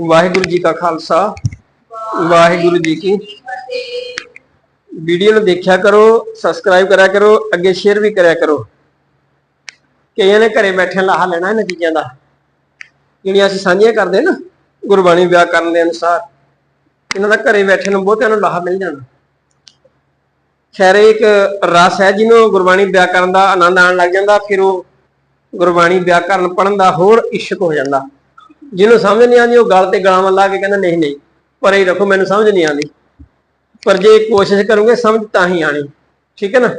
ਵਾਹਿਗੁਰੂ ਜੀ ਕਾ ਖਾਲਸਾ, ਵਾਹਿਗੁਰੂ ਜੀ ਕੀ ਵੀਡੀਓ ਨੂੰ ਦੇਖਿਆ ਕਰੋ ਸਬਸਕ੍ਰਾਈਬ ਕਰਿਆ ਕਰੋ, ਅੱਗੇ ਸ਼ੇਅਰ ਵੀ ਕਰਿਆ ਕਰੋ। ਕਈਆਂ ਨੇ ਘਰੇ ਬੈਠੇ ਲਾਹਾ ਲੈਣਾ ਇਹਨਾਂ ਚੀਜ਼ਾਂ ਦਾ। ਜਿਹੜੀਆਂ ਅਸੀਂ ਸਾਂਝੀਆਂ ਕਰਦੇ ਨਾ, ਗੁਰਬਾਣੀ ਵਿਆਕਰਨ ਦੇ ਅਨੁਸਾਰ, ਇਹਨਾਂ ਦਾ ਘਰੇ ਬੈਠੇ ਨੂੰ ਬਹੁਤਿਆਂ ਨੂੰ ਲਾਹਾ ਮਿਲ ਜਾਣਾ ਖੈਰ ਇੱਕ ਰਸ ਹੈ ਜਿਹਨੂੰ ਗੁਰਬਾਣੀ ਵਿਆਕਰਨ ਦਾ ਆਨੰਦ ਆਉਣ ਲੱਗ ਜਾਂਦਾ, ਫਿਰ ਉਹ ਗੁਰਬਾਣੀ ਵਿਆਕਰਨ ਪੜਨ ਦਾ ਹੋਰ ਇਸ਼ਕ ਹੋ ਜਾਂਦਾ। ਜਿਹਨੂੰ ਸਮਝ ਨਹੀਂ ਆਉਂਦੀ, ਉਹ ਗੱਲ ਤੇ ਗਾਲਾਂ ਲਾ ਕੇ ਕਹਿੰਦਾ, ਨਹੀਂ ਨਹੀਂ, ਪਰ ਇਹ ਰੱਖੋ, ਮੈਨੂੰ ਸਮਝ ਨਹੀਂ ਆਉਂਦੀ। ਪਰ ਜੇ ਕੋਸ਼ਿਸ਼ ਕਰੋਗੇ, ਸਮਝ ਤਾਂ ਹੀ ਆਣੀ ਠੀਕ ਹੈ ਨਾ?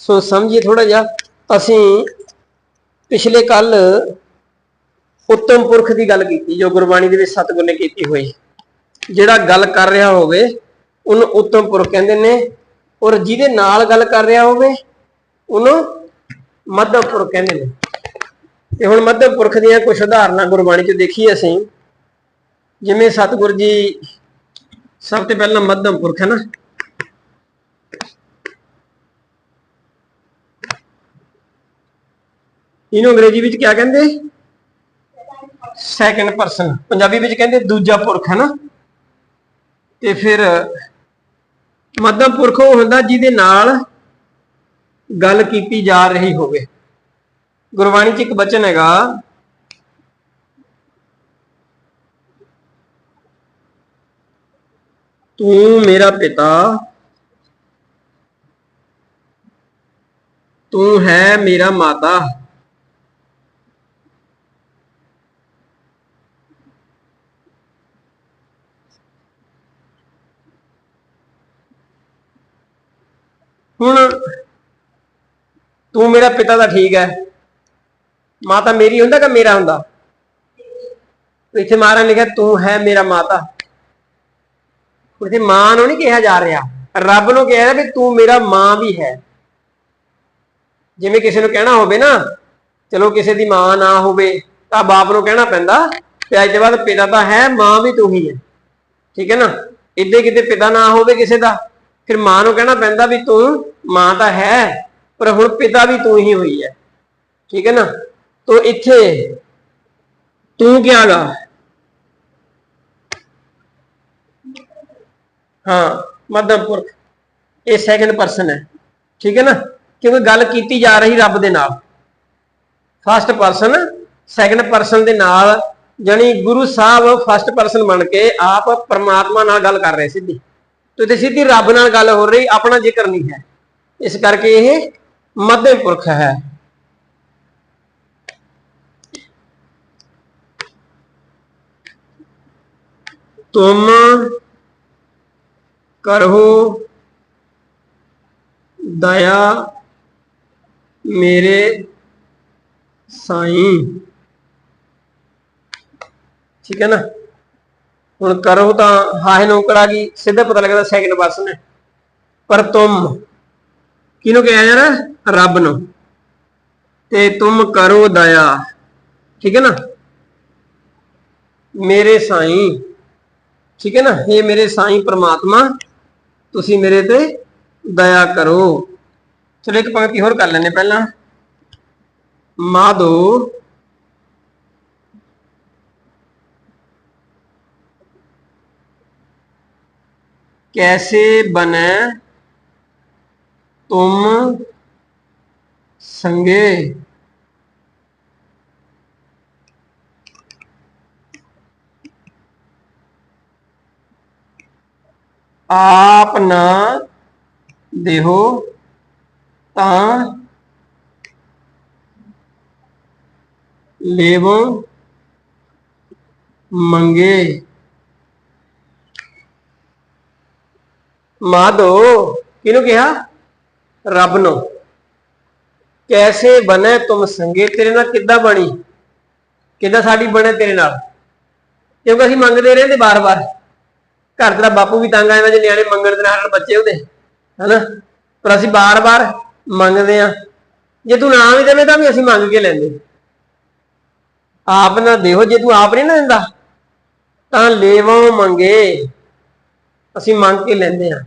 ਸੋ ਸਮਝੀਏ ਥੋੜਾ ਜਿਹਾ। ਅਸੀਂ ਪਿਛਲੇ ਕੱਲ ਉੱਤਮ ਪੁਰਖ ਦੀ ਗੱਲ ਕੀਤੀ, ਜੋ ਗੁਰਬਾਣੀ ਦੇ ਵਿੱਚ ਸਤਿਗੁਰ ਨੇ ਕੀਤੀ ਹੋਈ। ਜਿਹੜਾ ਗੱਲ ਕਰ ਰਿਹਾ ਹੋਵੇ, ਉਹਨੂੰ ਉੱਤਮ ਪੁਰਖ ਕਹਿੰਦੇ ਨੇ। ਔਰ ਜਿਹਦੇ ਨਾਲ ਗੱਲ ਕਰ ਰਿਹਾ ਹੋਵੇ, ਉਹਨੂੰ ਮੱਧਮ ਪੁਰਖ ਕਹਿੰਦੇ ਨੇ। ਤੇ ਹੁਣ ਮੱਧਮ ਪੁਰਖ ਦੀਆਂ ਕੁਝ ਉਦਾਹਰਨਾਂ ਗੁਰਬਾਣੀ 'ਚ ਦੇਖੀ ਅਸੀਂ। ਜਿਵੇਂ ਸਤਿਗੁਰ ਜੀ ਸਭ ਤੋਂ ਪਹਿਲਾਂ ਮੱਧਮ ਪੁਰਖ ਹੈ ਨਾ। ਇਹਨੂੰ ਅੰਗਰੇਜ਼ੀ ਵਿੱਚ ਕੀ ਕਹਿੰਦੇ? ਸੈਕੰਡ ਪਰਸਨ ਪੰਜਾਬੀ ਵਿੱਚ ਕਹਿੰਦੇ ਦੂਜਾ ਪੁਰਖ ਹੈ ਨਾ। ਤੇ ਫਿਰ ਮੱਧਮ ਪੁਰਖ ਉਹ ਹੁੰਦਾ ਜਿਹਦੇ ਨਾਲ ਗੱਲ ਕੀਤੀ ਜਾ ਰਹੀ ਹੋਵੇ। ਗੁਰਬਾਣੀ 'ਚ ਇੱਕ ਬਚਨ ਹੈਗਾ। ਤੂੰ ਮੇਰਾ ਪਿਤਾ, ਤੂੰ ਹੈ ਮੇਰਾ ਮਾਤਾ। ਹੁਣ ਤੂੰ ਮੇਰਾ ਪਿਤਾ ਤਾਂ ਠੀਕ ਹੈ। ਮਾਤਾ ਮੇਰੀ ਹੁੰਦਾ ਕਿ ਮੇਰਾ ਹੁੰਦਾ? ਇੱਥੇ ਮਹਾਰਾਜ ਨੇ ਲਿਖਿਆ ਤੂੰ ਹੈ ਮੇਰਾ ਮਾਤਾ। ਉੱਥੇ ਮਾਂ ਨੂੰ ਨਹੀਂ ਕਿਹਾ ਜਾ ਰਿਹਾ। ਰੱਬ ਨੂੰ ਕਿਹਾ ਰਿਹਾ ਵੀ ਤੂੰ ਮੇਰਾ ਮਾਂ ਵੀ ਹੈ। ਜਿਵੇਂ ਕਿਸੇ ਨੂੰ ਕਹਿਣਾ ਹੋਵੇ ਨਾ, ਚਲੋ ਕਿਸੇ ਦੀ ਮਾਂ ਨਾ ਹੋਵੇ, ਤਾਂ ਬਾਪ ਨੂੰ ਕਹਿਣਾ ਪੈਂਦਾ ਤੇ ਅੱਜ ਦੇ ਬਾਅਦ ਪਿਤਾ ਤਾਂ ਹੈ, ਮਾਂ ਵੀ ਤੂੰ ਹੀ ਹੈ। ਠੀਕ ਹੈ ਨਾ? ਇੱਦੇ ਕਿਤੇ ਪਿਤਾ ਨਾ ਹੋਵੇ ਕਿਸੇ ਦਾ, ਫਿਰ ਮਾਂ ਨੂੰ ਕਹਿਣਾ ਪੈਂਦਾ ਵੀ ਤੂੰ ਮਾਂ ਤਾਂ ਹੈ, ਪਰ ਹੁਣ ਪਿਤਾ ਵੀ ਤੂੰ ਹੀ ਹੋਈ ਹੈ। ਠੀਕ ਹੈ ਨਾ? ਤੋ ਇੱਥੇ ਤੂੰ ਕਿਆ ਗਾ? ਹਾਂ ਮੱਧਮ ਪੁਰਖ। ਇਹ ਸੈਕੰਡ ਪਰਸਨ ਹੈ। ਠੀਕ ਹੈ ਨਾ? ਕਿਉਂਕਿ ਗੱਲ ਕੀਤੀ ਜਾ ਰਹੀ ਰੱਬ ਦੇ ਨਾਲ। ਫਸਟ ਪਰਸਨ ਸੈਕੰਡ ਪਰਸਨ ਦੇ ਨਾਲ ਜਾਨੀ ਗੁਰੂ ਸਾਹਿਬ ਫਸਟ ਪਰਸਨ ਬਣ ਕੇ ਆਪ ਪਰਮਾਤਮਾ ਨਾਲ ਗੱਲ ਕਰ ਰਹੇ ਸਿੱਧੀ। ਤੇ ਤੇ ਸਿੱਧੀ ਰੱਬ ਨਾਲ ਗੱਲ ਹੋ ਰਹੀ, ਆਪਣਾ ਜ਼ਿਕਰ ਨਹੀਂ ਹੈ। ਇਸ ਕਰਕੇ ਇਹ ਮੱਧਮ ਪੁਰਖ ਹੈ। ਤੁਮ ਕਰੋ ਦਇਆ ਮੇਰੇ ਸਾਈਂ। ਠੀਕ ਹੈ ਨਾ? ਹੁਣ ਕਰੋ ਤਾਂ ਹਾਏ ਨੌਕਰ ਆ ਗਈ, ਸਿੱਧਾ ਪਤਾ ਲੱਗਦਾ ਸੈਕਿੰਡ ਪਰਸਨ ਹੈ ਪਰ ਤੁਮ, ਕਿਹਨੂੰ ਕਿਹਾ ਯਾਰ? ਰੱਬ ਨੂੰ। ਤੇ ਤੁਮ ਕਰੋ ਦਇਆ। ਠੀਕ ਹੈ ਨਾ? ਮੇਰੇ ਸਾਈਂ। ਠੀਕ ਹੈ ਨਾ ਇਹ ਮੇਰੇ ਸਾਈਂ ਪ੍ਰਮਾਤਮਾ ਤੁਸੀਂ ਮੇਰੇ ਤੇ ਦਇਆ ਕਰੋ ਚਲੋ ਇੱਕ ਪੰਕਤੀ ਹੋਰ ਕਰ ਲੈਣੇ ਪਹਿਲਾਂ ਮਾਧੋ कैसे बने तुम संगे ਆਪ ਨਾ ਦੇਹੋ ਤਾਂ ਲੇਵੋ ਮੰਗੇ। ਮਾਧੋ, ਕਿਹਨੂੰ ਕਿਹਾ? ਰੱਬ ਨੂੰ। ਕੈਸੇ ਬਣੇ ਤੁਮ ਸੰਗੇ? ਤੇਰੇ ਨਾਲ ਕਿੱਦਾਂ ਬਣੀ? ਕਿੱਦਾਂ ਸਾਡੀ ਬਣੇ ਤੇਰੇ ਨਾਲ? ਕਿਉਂਕਿ ਅਸੀਂ ਮੰਗਦੇ ਰਹਿੰਦੇ ਬਾਰ-ਬਾਰ। ਘਰ ਤੇਰਾ ਬਾਪੂ ਵੀ ਤੰਗ ਆਇਆ ਜੇ ਨਿਆਣੇ ਮੰਗਣ ਦੇ ਨਾਲ ਬੱਚੇ ਉਹਦੇ ਹਨਾ? ਪਰ ਅਸੀਂ ਬਾਰ-ਬਾਰ ਮੰਗਦੇ ਆ ਜੇ ਤੂੰ ਨਾ ਵੀ ਦੇਵੇਂ ਤਾਂ ਵੀ ਅਸੀਂ ਮੰਗ ਕੇ ਲੈਂਦੇ। ਆਪ ਨਾ ਦੇਹੋ, ਜੇ ਤੂੰ ਆਪ ਨਹੀਂ ਨਾ ਦਿੰਦਾ, ਤਾਂ ਲੇਵੋਂ ਮੰਗੇ। ਅਸੀਂ ਮੰਗ ਕੇ ਲੈਂਦੇ ਆ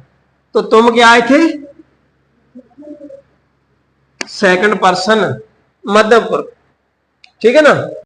ਤੋ ਤੁਮ ਗਿਆ ਇੱਥੇ? ਸੈਕੰਡ ਪਰਸਨ ਮੱਧਮ ਠੀਕ ਹੈ ਨਾ?